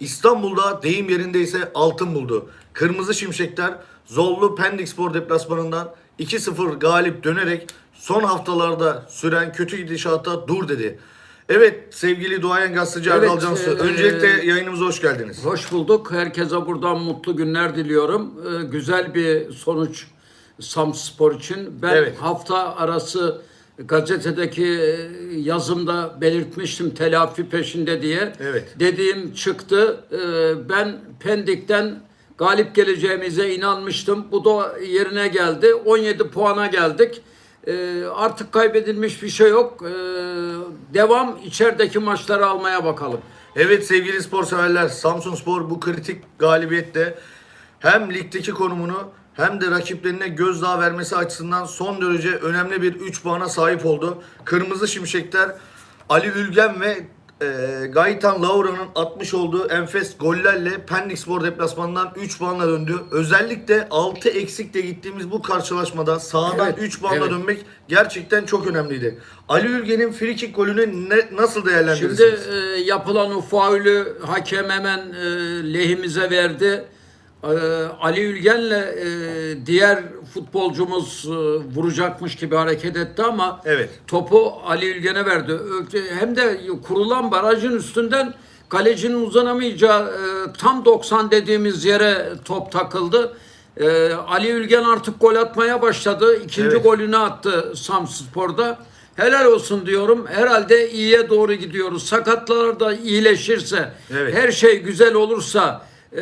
İstanbul'da deyim yerindeyse altın buldu. Kırmızı Şimşekler Zorlu Pendik Spor deplasmanından 2-0 galip dönerek son haftalarda süren kötü gidişata dur dedi. Evet sevgili duayen gazeteci Evet, Erdal Cansu. e, Öncelikle yayınımıza hoş geldiniz. Hoş bulduk. Herkese buradan mutlu günler diliyorum. Ee, güzel bir sonuç Samspor için. Ben Evet. hafta arası gazetedeki e, yazımda belirtmiştim telafi peşinde diye. Evet. Dediğim çıktı. Ee, ben Pendik'ten galip geleceğimize inanmıştım. Bu da yerine geldi. 17 puana geldik. Ee, artık kaybedilmiş bir şey yok. Devam içerideki maçları almaya bakalım. Evet sevgili spor severler Samsun Spor bu kritik galibiyette hem ligdeki konumunu hem de rakiplerine gözdağı vermesi açısından son derece önemli bir 3 puana sahip oldu. Kırmızı Şimşekler Ali Ülgen ve e, Gaetan Laura'nın atmış olduğu enfes gollerle Pendik Spor deplasmanından 3 puanla döndü. Özellikle 6 eksikle gittiğimiz bu karşılaşmada sahadan Evet, 3 puanla evet. dönmek gerçekten çok önemliydi. Ali Ülgen'in frikik golünü ne, nasıl Şimdi değerlendirirsiniz? e, yapılan o faulü hakem hemen e, lehimize verdi. E, Ali Ülgen'le e, diğer futbolcumuz e, vuracakmış gibi hareket etti ama Evet. topu Ali Ülgen'e verdi. Hem de kurulan barajın üstünden kalecinin uzanamayacağı e, tam 90 dediğimiz yere top takıldı. E, Ali Ülgen artık gol atmaya başladı. İkinci Evet. golünü attı Samspor'da. Helal olsun diyorum. Herhalde iyiye doğru gidiyoruz. Sakatlar da iyileşirse, Evet. her şey güzel olursa, e,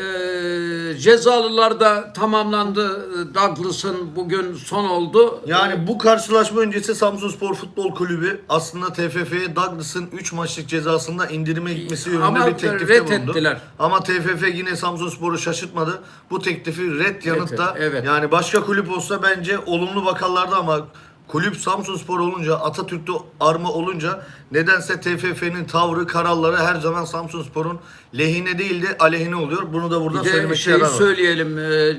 cezalılar da tamamlandı. Douglas'ın bugün son oldu. Yani bu karşılaşma öncesi Samsunspor Futbol Kulübü aslında TFF'ye Douglas'ın 3 maçlık cezasında indirime gitmesi yönünde Ama bir teklifte bulundu. reddettiler. Ama TFF yine Samsunspor'u şaşırtmadı. Bu teklifi red yanıtta. evet. Yani başka kulüp olsa bence olumlu bakarlardı ama kulüp Samsunspor olunca Atatürk'te arma olunca nedense TFF'nin tavrı kararları her zaman Samsunspor'un lehine değil de aleyhine oluyor. Bunu da burada Bir de söylemek şey söyleyelim. e, e,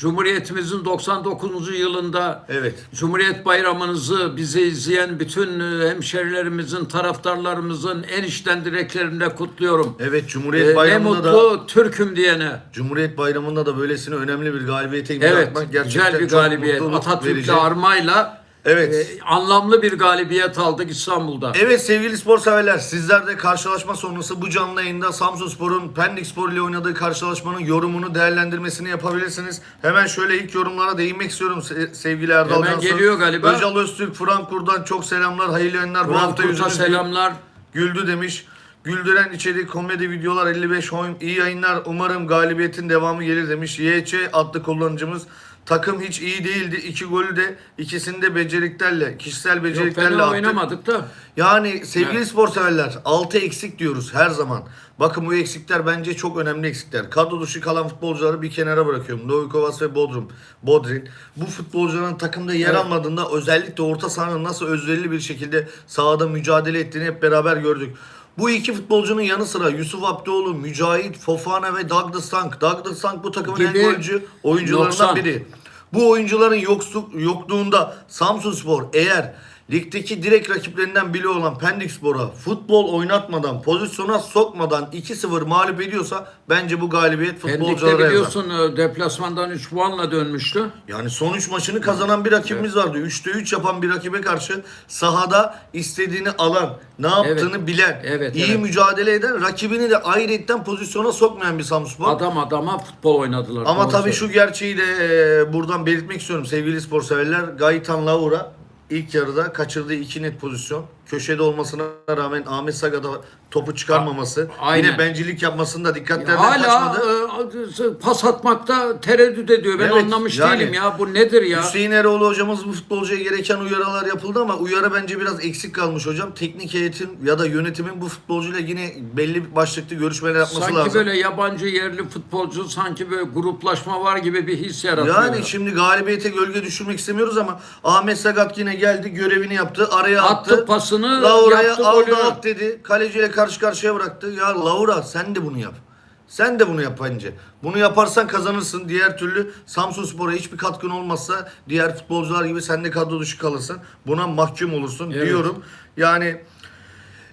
Cumhuriyetimizin 99. yılında Evet. Cumhuriyet Bayramınızı bizi izleyen bütün e, hemşerilerimizin, taraftarlarımızın en içten dileklerimle kutluyorum. Evet Cumhuriyet E, ne Bayramı'nda da mutlu Türk'üm diyene. Cumhuriyet Bayramı'nda da böylesine önemli bir galibiyete imza Evet, atmak gerçekten güzel bir çok galibiyet. mutluluk Atatürk'le verici. armayla Evet. e, anlamlı bir galibiyet aldık İstanbul'da. Evet sevgili spor severler sizler de karşılaşma sonrası bu canlı yayında Samsunspor'un Pendik Spor ile oynadığı karşılaşmanın yorumunu değerlendirmesini yapabilirsiniz. Hemen şöyle ilk yorumlara değinmek istiyorum se- sevgili Erdal Hemen Cansu. geliyor galiba. Öcal Öztürk, Frankfurt'tan çok selamlar, hayırlı yayınlar. Bu hafta yüzünüz selamlar. güldü demiş. Güldüren içerik, komedi videolar 55 oyun. iyi yayınlar. Umarım galibiyetin devamı gelir demiş. YÇ adlı kullanıcımız. Takım hiç iyi değildi. İki golü de ikisini de beceriklerle, kişisel Yok, beceriklerle fena attık. oynamadık da. Yani sevgili Evet. spor severler 6 eksik diyoruz her zaman. Bakın bu eksikler bence çok önemli eksikler. Kadro dışı kalan futbolcuları bir kenara bırakıyorum. Novikovas ve Bodrum, Bodrin. Bu futbolcuların takımda yer Evet. almadığında özellikle orta sahanın nasıl özverili bir şekilde sahada mücadele ettiğini hep beraber gördük. Bu iki futbolcunun yanı sıra Yusuf Abdioğlu, Mücahit, Fofana ve Douglas Tank. Douglas Tank bu takımın en Gibi golcü oyuncularından noksan. biri. Bu oyuncuların yoksu- yokluğunda Samsunspor eğer ligdeki direkt rakiplerinden biri olan Pendik Spor'a futbol oynatmadan, pozisyona sokmadan 2-0 mağlup ediyorsa bence bu galibiyet Pendik'te futbolculara yazar. biliyorsun e, deplasmandan 3 puanla dönmüştü. Yani son 3 maçını kazanan bir rakibimiz vardı. 3'te 3 yapan bir rakibe karşı sahada istediğini alan, ne yaptığını Evet. bilen, Evet, iyi evet. mücadele eden, rakibini de ayrıyetten pozisyona sokmayan bir Samsunspor. Adam adama futbol oynadılar. Ama Doğru tabii söylüyorsun. şu gerçeği de e, buradan belirtmek istiyorum sevgili spor severler. Gaetan Laura ilk yarıda kaçırdığı iki net pozisyon. Köşede olmasına rağmen Ahmet Saga'da topu çıkarmaması. Aynen. Yine bencillik yapmasının da dikkatlerden Hala kaçmadı. e, pas atmakta tereddüt ediyor. Ben Evet, anlamış yani- değilim ya. Bu nedir ya? Hüseyin Eroğlu hocamız bu futbolcuya gereken uyarılar yapıldı ama uyarı bence biraz eksik kalmış hocam. Teknik heyetin ya da yönetimin bu futbolcuyla yine belli başlıklı görüşmeler yapması Sanki lazım. böyle yabancı yerli futbolcu sanki böyle gruplaşma var gibi bir his yaratıyor. Yani ya. şimdi galibiyete gölge düşürmek istemiyoruz ama Ahmet Sagat yine geldi görevini yaptı. Araya attı. Attı pasını, Laura'ya yaptı al golünü. da at dedi. Kaleciyle karşı karşıya bıraktı. Ya Laura sen de bunu yap. Sen de bunu yap bence. Bunu yaparsan kazanırsın. Diğer türlü Samsun Spor'a hiçbir katkın olmazsa diğer futbolcular gibi sen de kadro dışı kalırsın. Buna mahkum olursun Evet. diyorum. Yani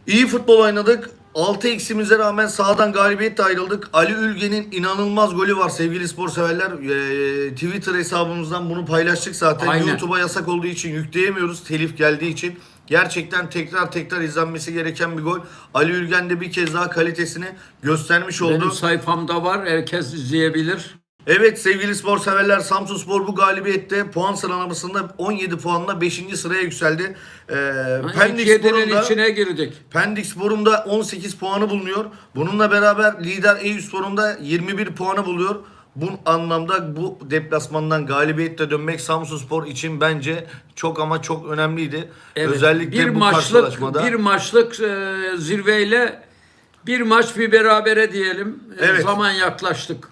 iyi futbol oynadık. 6 eksimize rağmen sahadan galibiyetle ayrıldık. Ali Ülgen'in inanılmaz golü var sevgili spor severler. Ee, Twitter hesabımızdan bunu paylaştık zaten. YouTube'a yasak olduğu için yükleyemiyoruz. Telif geldiği için. Gerçekten tekrar tekrar izlenmesi gereken bir gol. Ali Ülgen de bir kez daha kalitesini göstermiş oldu. Benim sayfamda var. Herkes izleyebilir. Evet sevgili spor severler Samsun Spor bu galibiyette puan sıralamasında 17 puanla 5. sıraya yükseldi. Ee, Pendik Spor'un da- içine girdik. Pendik Spor'un da 18 puanı bulunuyor. Bununla beraber lider Eyüp Spor'un da 21 puanı buluyor. Bu anlamda bu deplasmandan galibiyetle dönmek Samsun Spor için bence çok ama çok önemliydi. Evet, Özellikle bir bu maçlık karşılaşmada. bir maçlık e, zirveyle bir maç bir berabere diyelim. E, Evet. Zaman yaklaştık.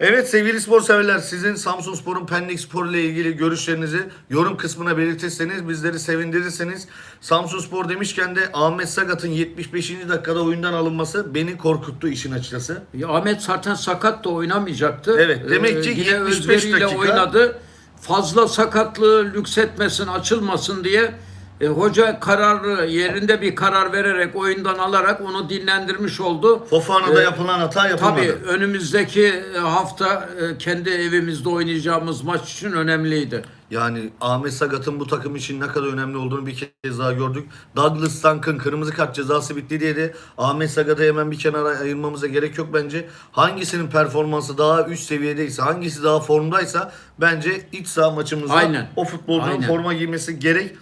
Evet sevgili spor severler sizin Samsun Spor'un Pendik Spor ile ilgili görüşlerinizi yorum kısmına belirtirseniz bizleri sevindirirseniz Samsun Spor demişken de Ahmet Sagat'ın 75. dakikada oyundan alınması beni korkuttu işin açıkçası. Ya Ahmet zaten sakat da oynamayacaktı. Evet, demek ki Ee, yine 75 özveriyle dakika- oynadı. Fazla sakatlığı lüksetmesin, açılmasın diye e, hoca kararı yerinde bir karar vererek oyundan alarak onu dinlendirmiş oldu. Fofana'da Ee, yapılan hata yapılmadı. Tabii önümüzdeki e, hafta e, kendi evimizde oynayacağımız maç için önemliydi. Yani Ahmet Sagat'ın bu takım için ne kadar önemli olduğunu bir kez daha gördük. Douglas Dunk'ın kırmızı kart cezası bitti diye de Ahmet Sagat'ı hemen bir kenara ayırmamıza gerek yok bence. Hangisinin performansı daha üst seviyedeyse, hangisi daha formdaysa bence iç saha maçımızda Aynen. o futbolcunun Aynen. forma giymesi gerek.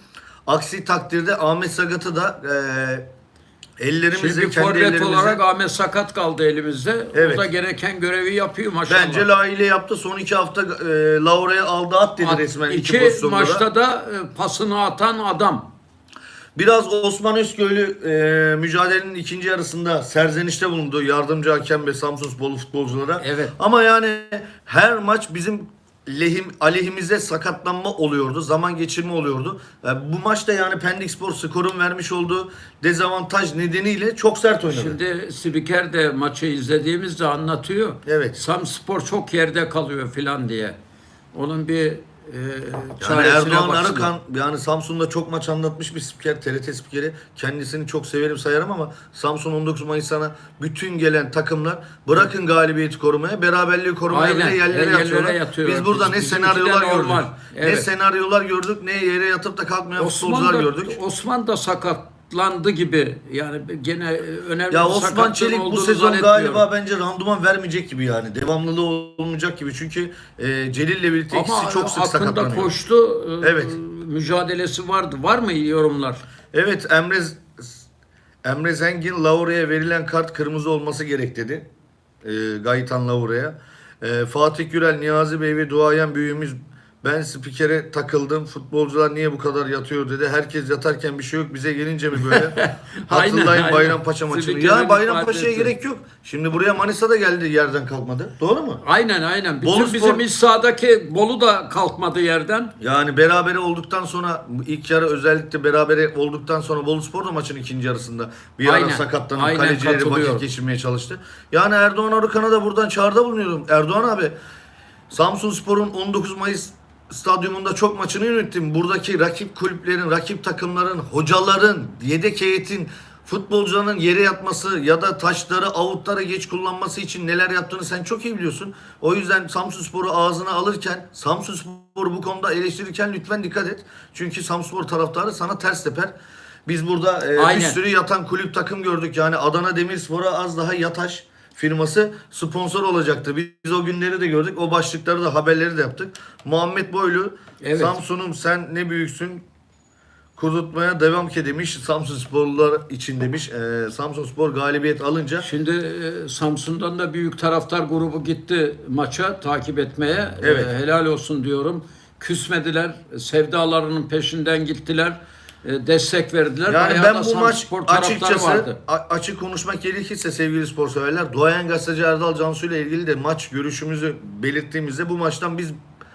Aksi takdirde Ahmet Sagat'ı da eee ellerimizle, Şimdi kendi forvet ellerimizle olarak Ahmet sakat kaldı elimizde. Evet. O da gereken görevi yapıyor maşallah. bence layığıyla yaptı. Son iki hafta eee Laura'ya aldı at dedi At- resmen iki, iki maçta da e, pasını atan adam. Biraz Osman Özköylü e, mücadelenin ikinci yarısında serzenişte bulundu yardımcı hakem ve Samsun Sporlu futbolculara. Evet. Ama yani her maç bizim lehim aleyhimize sakatlanma oluyordu. Zaman geçirme oluyordu. E, bu maçta yani Pendik Spor skorun vermiş olduğu dezavantaj nedeniyle çok sert oynadı. Şimdi spiker de maçı izlediğimizde anlatıyor. Evet. Samspor çok yerde kalıyor filan diye. Onun bir e, Yani Erdoğan baksınlar. Arıkan yani Samsun'da çok maç anlatmış bir spiker, TRT spikeri. Kendisini çok severim sayarım ama Samsun 19 Mayıs'ına bütün gelen takımlar bırakın galibiyeti korumaya, beraberliği korumaya Aynen, bile yerlere, yerlere yatıyorlar. Biz burada Biz- ne senaryolar gördük. normal. Ne Evet. senaryolar gördük, ne yere yatıp da kalkmayan futbolcular gördük. Osman da sakatlandı gibi. Yani gene önemli Ya bir Osman sakatlığın Çelik bu olduğunu sezon zannetmiyorum. galiba bence randıman vermeyecek gibi yani. Devamlılığı olmayacak gibi. Çünkü e, Celil'le birlikte ikisi çok sık hakkında sakatlanıyor. koştu. e, Evet. Mücadelesi vardı. Var mı yorumlar? Evet Emre Emre Zengin Laura'ya verilen kart kırmızı olması gerek dedi. E, Gayitan Laura'ya. E, Fatih Gürel, Niyazi Bey ve duayen büyüğümüz ben spikere takıldım. Futbolcular niye bu kadar yatıyor dedi. Herkes yatarken bir şey yok. Bize gelince mi böyle? Hatırlayın Aynen, Bayrampaşa maçını. Spikerin Ya Bayrampaşa'ya gerek yok. Şimdi buraya Manisa'da geldi yerden kalkmadı. Doğru mu? Aynen aynen. Bütün Bolu Spor- bizim iç sahadaki Bolu da kalkmadı yerden. Yani berabere olduktan sonra ilk yarı özellikle berabere olduktan sonra Boluspor da maçın ikinci yarısında bir ara Aynen, sakatlanıp aynen, kalecileri vakit geçirmeye çalıştı. Yani Erdoğan Arıkan'a da buradan çağrıda bulunuyorum. Erdoğan abi Samsun Spor'un 19 Mayıs stadyumunda çok maçını yönettim. Buradaki rakip kulüplerin, rakip takımların, hocaların, yedek heyetin futbolcuların yere yatması ya da taşları, avutları geç kullanması için neler yaptığını sen çok iyi biliyorsun. O yüzden Samsun Spor'u ağzına alırken, Samsun Spor'u bu konuda eleştirirken lütfen dikkat et. Çünkü Samsun Spor taraftarı sana ters teper. Biz burada e, bir sürü yatan kulüp takım gördük. Yani Adana Demirspor'a az daha yataş firması sponsor olacaktı. Biz o günleri de gördük. O başlıkları da haberleri de yaptık. Muhammed Boylu Evet. Samsun'um sen ne büyüksün kudurtmaya devam ki demiş. Samsun Sporlular için demiş. Ee, Samsun Spor galibiyet alınca Şimdi e, Samsun'dan da büyük taraftar grubu gitti maça takip etmeye. Evet. E, helal olsun diyorum. Küsmediler. Sevdalarının peşinden gittiler. E, destek verdiler. yani Bayağı ben bu maç açıkçası vardı. açık konuşmak gerekirse sevgili spor severler Doğayan Gazeteci Erdal Cansu ile ilgili de maç görüşümüzü belirttiğimizde bu maçtan biz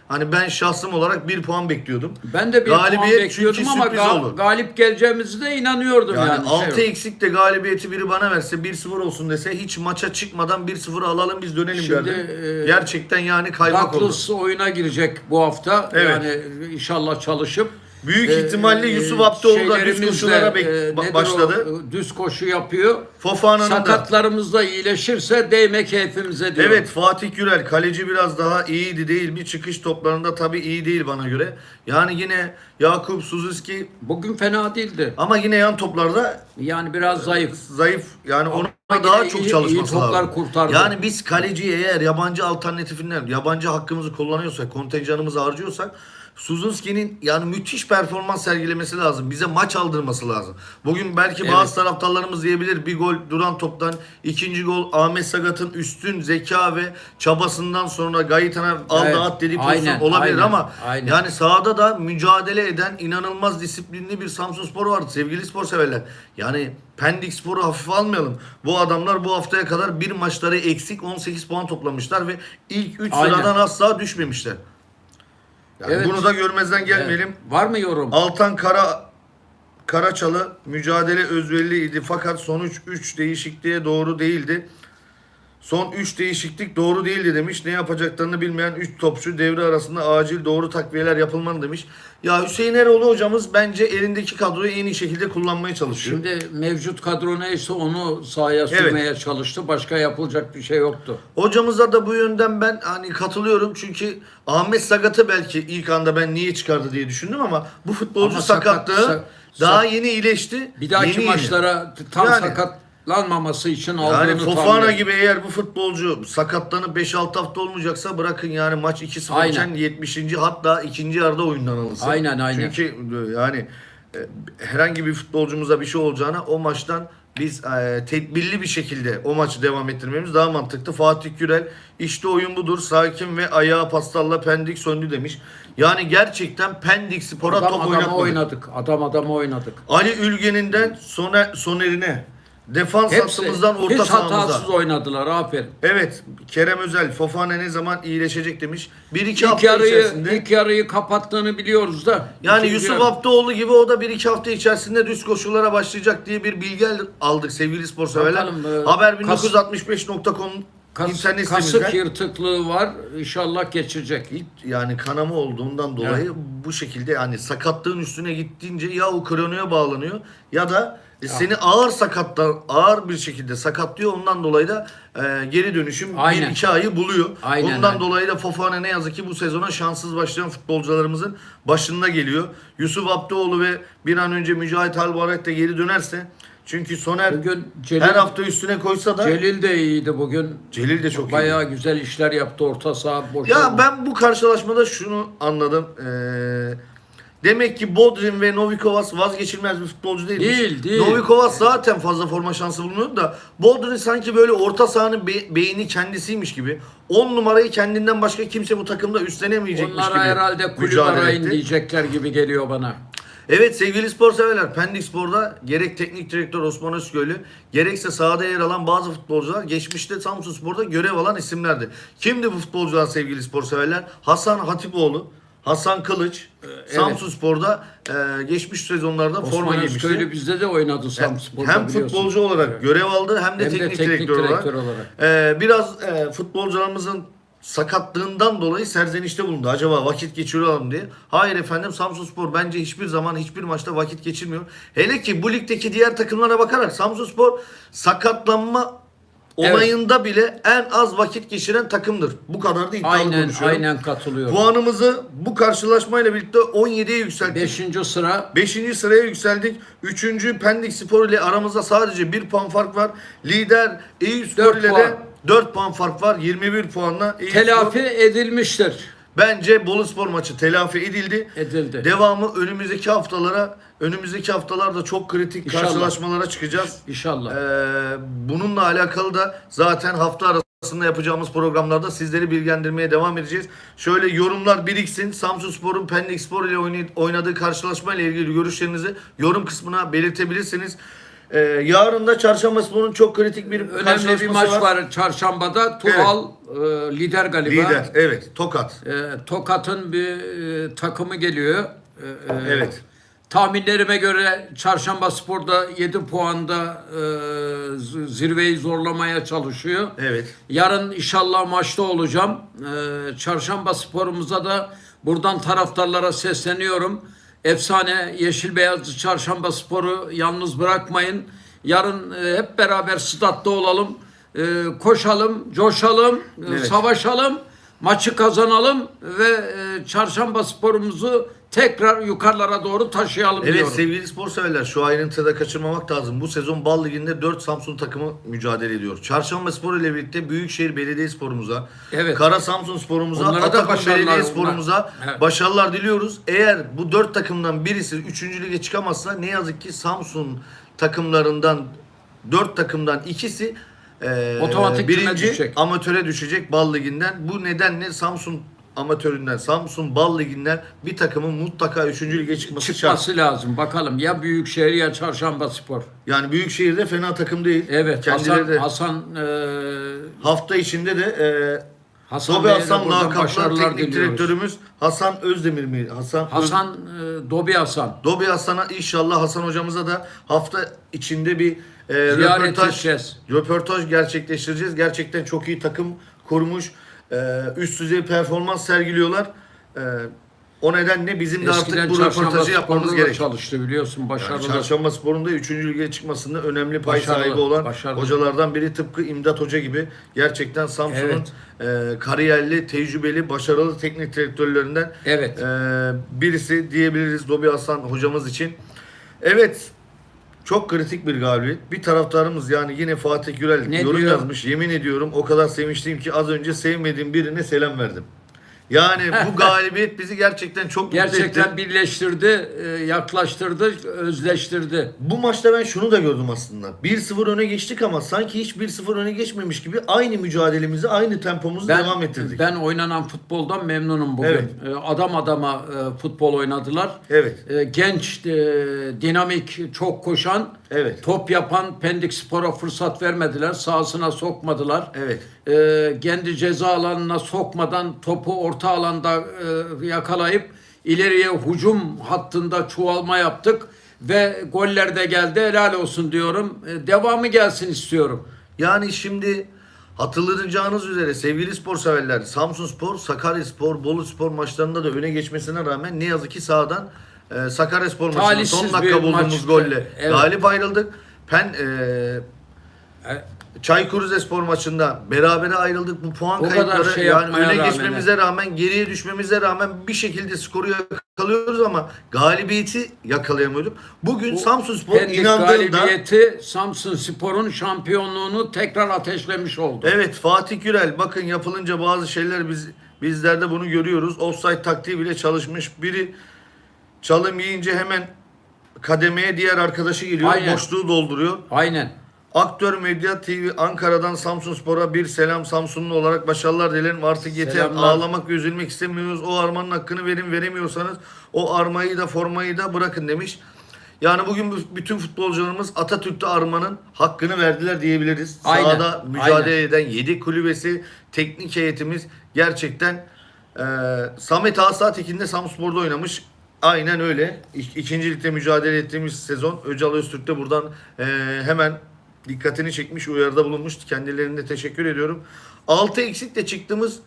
hani ben şahsım olarak bir puan bekliyordum. Ben de bir puan Galibiyet bekliyordum çünkü ama sürpriz ga- olur. galip geleceğimize de inanıyordum yani. Yani, Şey 6 yok. eksik de galibiyeti biri bana verse 1-0 olsun dese hiç maça çıkmadan 1-0 alalım biz dönelim Şimdi, derdim. e, Gerçekten yani kaymak oldu. Oyuna girecek bu hafta. Evet. Yani inşallah çalışıp Büyük e, ihtimalle Yusuf Abdioğlu da düz koşulara e, başladı. o, düz koşu yapıyor. Fofana'nın. Sakatlarımız da iyileşirse değme keyfimize diyor. Evet Fatih Gürel kaleci biraz daha iyiydi değil bir çıkış toplarında tabii iyi değil bana göre. Yani yine Yakup Suzuki Bugün fena değildi. ama yine yan toplarda Yani biraz zayıf. zayıf yani ona Ama daha yine çok iyi- çalışması iyi toplar lazım. kurtardı. Yani biz kaleciye eğer yabancı alternatifinden yabancı hakkımızı kullanıyorsak, kontenjanımızı harcıyorsak Suzuki'nin yani müthiş performans sergilemesi lazım. Bize maç aldırması lazım. Bugün belki Evet. bazı taraftarlarımız diyebilir bir gol duran toptan, ikinci gol Ahmet Sagat'ın üstün zeka ve çabasından sonra Gayetan'a al Evet, dağıt dediği pozisyon olabilir aynen, ama aynen. yani sahada da mücadele eden inanılmaz disiplinli bir Samsun Spor vardı sevgili spor severler. Yani Pendik Spor'u hafife almayalım. Bu adamlar bu haftaya kadar bir maçları eksik 18 puan toplamışlar ve ilk 3 Aynen. sıradan asla düşmemişler. Yani Evet. bunu da görmezden gelmeyelim. Evet. Var mı yorum? Altan Kara Karaçalı mücadele özveriliydi fakat sonuç 3 değişikliğe doğru değildi. Son 3 değişiklik doğru değildi demiş. Ne yapacaklarını bilmeyen 3 topçu devre arasında acil doğru takviyeler yapılmalı demiş. Ya Hüseyin Eroğlu hocamız bence elindeki kadroyu en iyi şekilde kullanmaya çalışıyor. Şimdi mevcut kadro neyse onu sahaya sürmeye çalıştı. Başka yapılacak bir şey yoktu. Hocamıza da bu yönden ben hani katılıyorum çünkü Ahmet Sagat'ı belki ilk anda ben niye çıkardı diye düşündüm ama bu futbolcu Ama sakat- sakatlığı sak- daha yeni iyileşti. Bir dahaki Yeni yeni. maçlara tam Yani- sakatlanmaması için aldığını Yani Fofana gibi eğer bu futbolcu sakatlanıp 5-6 hafta olmayacaksa bırakın yani maç 2-0 Aynen. iken 70. hatta ikinci yarıda oyundan alınsın. Aynen, aynen. Çünkü e, yani e, herhangi bir futbolcumuza bir şey olacağına o maçtan biz e, tedbirli bir şekilde o maçı devam ettirmemiz daha mantıklı. Fatih Gürel işte oyun budur sakin ve ayağı pastalla Pendik söndü demiş. Yani gerçekten Pendik Spor'a Adam top adama oynatmadı. oynadık. Adam adama oynadık. Ali Ülgen'inden Soner, Soner'ine defans Hepsi hattımızdan orta hiç sahamıza. hatasız oynadılar. Aferin. Evet Kerem Özel Fofana ne zaman iyileşecek demiş. Bir iki hafta yarıyı, içerisinde. ilk yarıyı kapattığını biliyoruz da. yani Yusuf yarı- Abdioğlu gibi o da bir iki hafta içerisinde düz koşullara başlayacak diye bir bilgi aldık sevgili spor severler. E, Haber Kas- 1965.com Kas- internet kasık yırtıklığı var. İnşallah geçecek. Yani kanama olduğundan dolayı bu şekilde yani sakatlığın üstüne gittiğince ya o kroniye bağlanıyor ya da e, seni ağır sakattan ağır bir şekilde sakatlıyor ondan dolayı da e, geri dönüşüm Aynen. bir iki ayı buluyor. Aynen, Bundan aynen. dolayı da Fofana ne yazık ki bu sezona şanssız başlayan futbolcularımızın başında geliyor. Yusuf Abdioğlu ve bir an önce Mücahit Albayrak da geri dönerse çünkü Soner Bugün Celil, her hafta üstüne koysa da Celil, Celil de iyiydi bugün. de çok iyi. Bayağı güzel işler yaptı orta saha boş. Ya ben bu karşılaşmada şunu anladım. Ee, demek ki Bodrin ve Novikovas vazgeçilmez bir futbolcu değilmiş. Değil, değil. Novikovas zaten fazla forma şansı bulunuyordu da Bodrin sanki böyle orta sahanın be- beyni kendisiymiş gibi. 10 numarayı kendinden başka kimse bu takımda üstlenemeyecekmiş gibi. Onlara herhalde kulüp arayın diyecekler gibi geliyor bana. Evet sevgili spor severler Pendik Spor'da gerek teknik direktör Osman Özköylü gerekse sahada yer alan bazı futbolcular geçmişte Samsun Spor'da görev alan isimlerdi. Kimdi bu futbolcular sevgili spor severler? Hasan Hatipoğlu, Hasan Kılıç, Samsun Spor'da e, geçmiş sezonlarda forma Osman giymişti. Özköylü bizde de oynadı Samspor'da hem biliyorsun. futbolcu olarak görev aldı hem de Hem de teknik, teknik direktör, direktör olarak. olarak. Ee, biraz e, futbolcularımızın sakatlığından dolayı serzenişte bulundu. Acaba vakit geçiriyorlar diye. Hayır efendim Samsun Spor bence hiçbir zaman hiçbir maçta vakit geçirmiyor. Hele ki bu ligdeki diğer takımlara bakarak Samsun Spor sakatlanma Evet. Olayında bile en az vakit geçiren takımdır. Bu kadar da iddialı Aynen konuşuyorum. aynen katılıyorum. Puanımızı bu karşılaşmayla birlikte 17'ye yükselttik. Beşinci sıra 5. sıraya yükseldik. 3. Pendik Spor ile aramızda sadece 1 puan fark var. Lider Eyüp Spor Dört ile puan. de 4 puan fark var. 21 puanla Eyüp telafi Spor. edilmiştir. Bence Bolu Spor maçı telafi edildi. Edildi. Devamı önümüzdeki haftalara, önümüzdeki haftalarda çok kritik İnşallah. karşılaşmalara çıkacağız. İnşallah. Ee, bununla alakalı da zaten hafta arasında yapacağımız programlarda sizleri bilgilendirmeye devam edeceğiz. Şöyle yorumlar biriksin. Samsun Spor'un Pendik Spor ile oynadığı karşılaşma ile ilgili görüşlerinizi yorum kısmına belirtebilirsiniz. Ee, yarın da Çarşamba Spor'un çok kritik bir Önemli bir maç var. çarşambada. Tural e, lider galiba. Lider, evet. Tokat. E, Tokat'ın bir e, takımı geliyor. E, e, Evet. Tahminlerime göre Çarşamba Spor'da 7 puanda e, z- zirveyi zorlamaya çalışıyor. Evet. Yarın inşallah maçta olacağım. E, Çarşamba Spor'umuza da buradan taraftarlara sesleniyorum. Efsane Yeşil Beyazlı Çarşamba Sporu yalnız bırakmayın. Yarın e, hep beraber statta olalım. E, koşalım, coşalım, e, Evet. savaşalım, maçı kazanalım ve e, Çarşamba Sporumuzu tekrar yukarılara doğru taşıyalım Evet diyorum. sevgili spor severler şu ayrıntıda da kaçırmamak lazım. Bu sezon Bal Ligi'nde 4 Samsun takımı mücadele ediyor. Çarşamba Spor ile birlikte Büyükşehir Belediye Sporumuza, Evet. Kara Samsun Sporumuza, Onlara Atakum Belediye. Sporumuza Evet. başarılar diliyoruz. Eğer bu 4 takımdan birisi 3. lige çıkamazsa ne yazık ki Samsun takımlarından 4 takımdan ikisi e, Otomatik birinci düşecek. amatöre düşecek Bal Ligi'nden. Bu nedenle Samsun amatöründen, Samsun Bal Ligi'nden bir takımın mutlaka 3. lige çıkması şart. Çıkması lazım. Bakalım ya Büyükşehir ya Çarşamba Spor. Yani Büyükşehir'de fena takım değil. Evet Kendileri Hasan, de Hasan e, hafta içinde de e, Hasan Dobi Bey'e Hasan lakaplı teknik diliyoruz. direktörümüz Hasan Özdemir mi? Hasan, Öz- Hasan e, Dobi Hasan. Dobi Hasan'a inşallah Hasan hocamıza da hafta içinde bir e, Ziyaret röportaj, edeceğiz. röportaj gerçekleştireceğiz. Gerçekten çok iyi takım kurmuş. e, üst düzey performans sergiliyorlar. E, o nedenle bizim de Eskiden artık bu Çarşamba röportajı yapmamız Spor'da da gerek. çalıştı biliyorsun başarılı. Yani Çarşamba Spor'un da 3. lige çıkmasında önemli pay Başarılı, sahibi olan başarılı. hocalardan biri tıpkı İmdat Hoca gibi. Gerçekten Samsun'un e, kariyerli, tecrübeli, başarılı teknik direktörlerinden Evet. e, birisi diyebiliriz Dobi Hasan hocamız için. Evet, çok kritik bir galibiyet. Bir taraftarımız yani yine Fatih Gürel Ne yorum diyor? yazmış. Yemin ediyorum o kadar sevinçliyim ki az önce sevmediğim birine selam verdim. Yani bu galibiyet bizi gerçekten çok mutlu etti. Gerçekten birleştirdi, e, yaklaştırdı, özleştirdi. Bu maçta ben şunu da gördüm aslında. 1-0 öne geçtik ama sanki hiç 1-0 öne geçmemiş gibi aynı mücadelemizi, aynı tempomuzu devam ettirdik. Ben oynanan futboldan memnunum bugün. Evet. E, Adam adama e, futbol oynadılar. Evet. E, Genç, e, dinamik, çok koşan, Evet. top yapan Pendik Spor'a fırsat vermediler. Sahasına sokmadılar. Evet. E, kendi ceza alanına sokmadan topu orta alanda e, yakalayıp ileriye hücum hattında çuvalma yaptık ve goller de geldi. Helal olsun diyorum. E, devamı gelsin istiyorum. Yani şimdi hatırlanacağınız üzere sevgili spor severler Samsun Spor, Sakarya Spor, Bolu Spor maçlarında da öne geçmesine rağmen ne yazık ki sahadan e, Sakarya Spor maçında son dakika bulduğumuz maçtı. golle Evet. galip ayrıldık. Pen e, E, Çaykur Rizespor maçında berabere ayrıldık. Bu puan O kayıpları şey yani öne rağmen, geçmemize rağmen geriye düşmemize rağmen bir şekilde skoru yakalıyoruz ama galibiyeti yakalayamıyorduk. Bugün Samsun Spor inandığında galibiyeti Samsun Spor'un şampiyonluğunu tekrar ateşlemiş oldu. Evet Fatih Gürel bakın yapılınca bazı şeyler biz bizlerde bunu görüyoruz. Offside taktiği bile çalışmış. Biri çalım yiyince hemen kademeye diğer arkadaşı geliyor. Aynen. Boşluğu dolduruyor. Aynen. Aktör Medya TV Ankara'dan Samsun Spor'a bir selam Samsunlu olarak başarılar dilerim. Artık yeter Selamlar. ağlamak ve üzülmek istemiyoruz. O armanın hakkını verin veremiyorsanız o armayı da formayı da bırakın demiş. Yani bugün bu- bütün futbolcularımız Atatürk'te armanın hakkını verdiler diyebiliriz. Aynen, Sahada mücadele aynen. eden 7 kulübesi teknik heyetimiz gerçekten e, Samet Asa Tekin de Samspor'da oynamış. Aynen öyle. İk, ikinci ligde mücadele ettiğimiz sezon Öcal Öztürk de buradan e, hemen dikkatini çekmiş, uyarıda bulunmuş. Kendilerine teşekkür ediyorum. 6 eksikle çıktığımız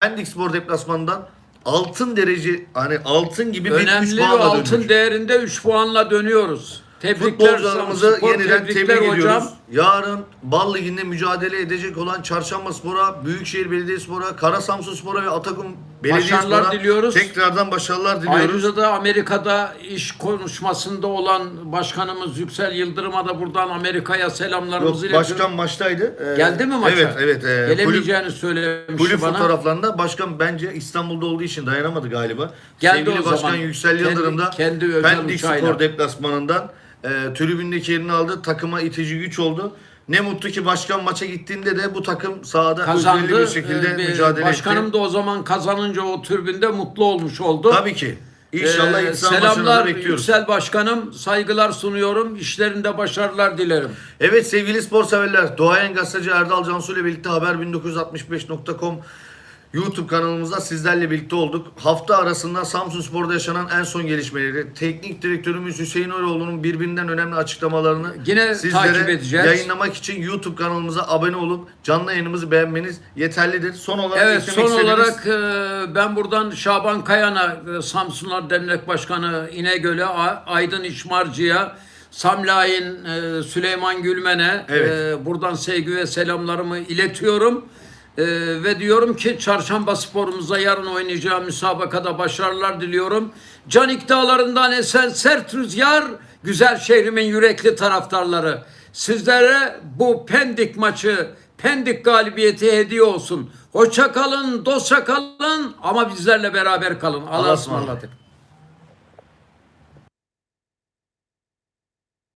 Pendik Spor deplasmanından altın derece hani altın gibi bir 3 Önemli puanla altın dönmüş. değerinde 3 puanla dönüyoruz. Tebrikler Futbolcularımızı Samspor, yeniden tebrikler tebrik hocam. ediyoruz. Yarın Bal Ligi'nde mücadele edecek olan Çarşamba Spor'a, Büyükşehir Belediyespor'a, Kara Samsun Spor'a ve Atakum Başarılar diliyoruz. tekrardan başarılar diliyoruz. Ayrıca da Amerika'da iş konuşmasında olan başkanımız Yüksel Yıldırım'a da buradan Amerika'ya selamlarımızı Yok, başkan maçtaydı. Ee, Geldi mi maça? Evet, evet. Kulüp, Gelemeyeceğini söylemişti kulüp bana. fotoğraflarında başkan bence İstanbul'da olduğu için dayanamadı galiba. Geldi Sevgili o zaman. Başkan Yüksel Kendi- Yıldırım da kendi özel Pendik. Spor deplasmanından e, tribündeki yerini aldı. Takıma itici güç oldu. Ne mutlu ki başkan maça gittiğinde de bu takım sahada kazandı. bir şekilde Ee, mücadele Başkanım etti. da o zaman kazanınca o türbünde mutlu olmuş oldu. Tabii ki. İnşallah Ee, selamlar. Yüksel Başkanım. Saygılar sunuyorum. İşlerinde başarılar dilerim. Evet sevgili spor severler, Doğayan Gazeteci Erdal Cansu ile birlikte Haber1965.com YouTube kanalımızda sizlerle birlikte olduk. Hafta arasında Samsun Spor'da yaşanan en son gelişmeleri, teknik direktörümüz Hüseyin Öroğlu'nun birbirinden önemli açıklamalarını Yine takip edeceğiz. yayınlamak için YouTube kanalımıza abone olup canlı yayınımızı beğenmeniz yeterlidir. Son olarak Evet son istediğiniz- olarak e, ben buradan Şaban Kayan'a, e, Samsunlar Dernek Başkanı İnegöl'e, A- Aydın İşmarcı'ya, Samlain e, Süleyman Gülmen'e Evet. e, buradan sevgi ve selamlarımı iletiyorum. E, ve diyorum ki çarşamba sporumuza yarın oynayacağı müsabakada başarılar diliyorum. Canik Dağları'ndan esen sert rüzgar, güzel şehrimin yürekli taraftarları. Sizlere bu Pendik maçı, Pendik galibiyeti hediye olsun. Hoşça kalın, dostça kalın ama bizlerle beraber kalın. Allah'a ısmarladık.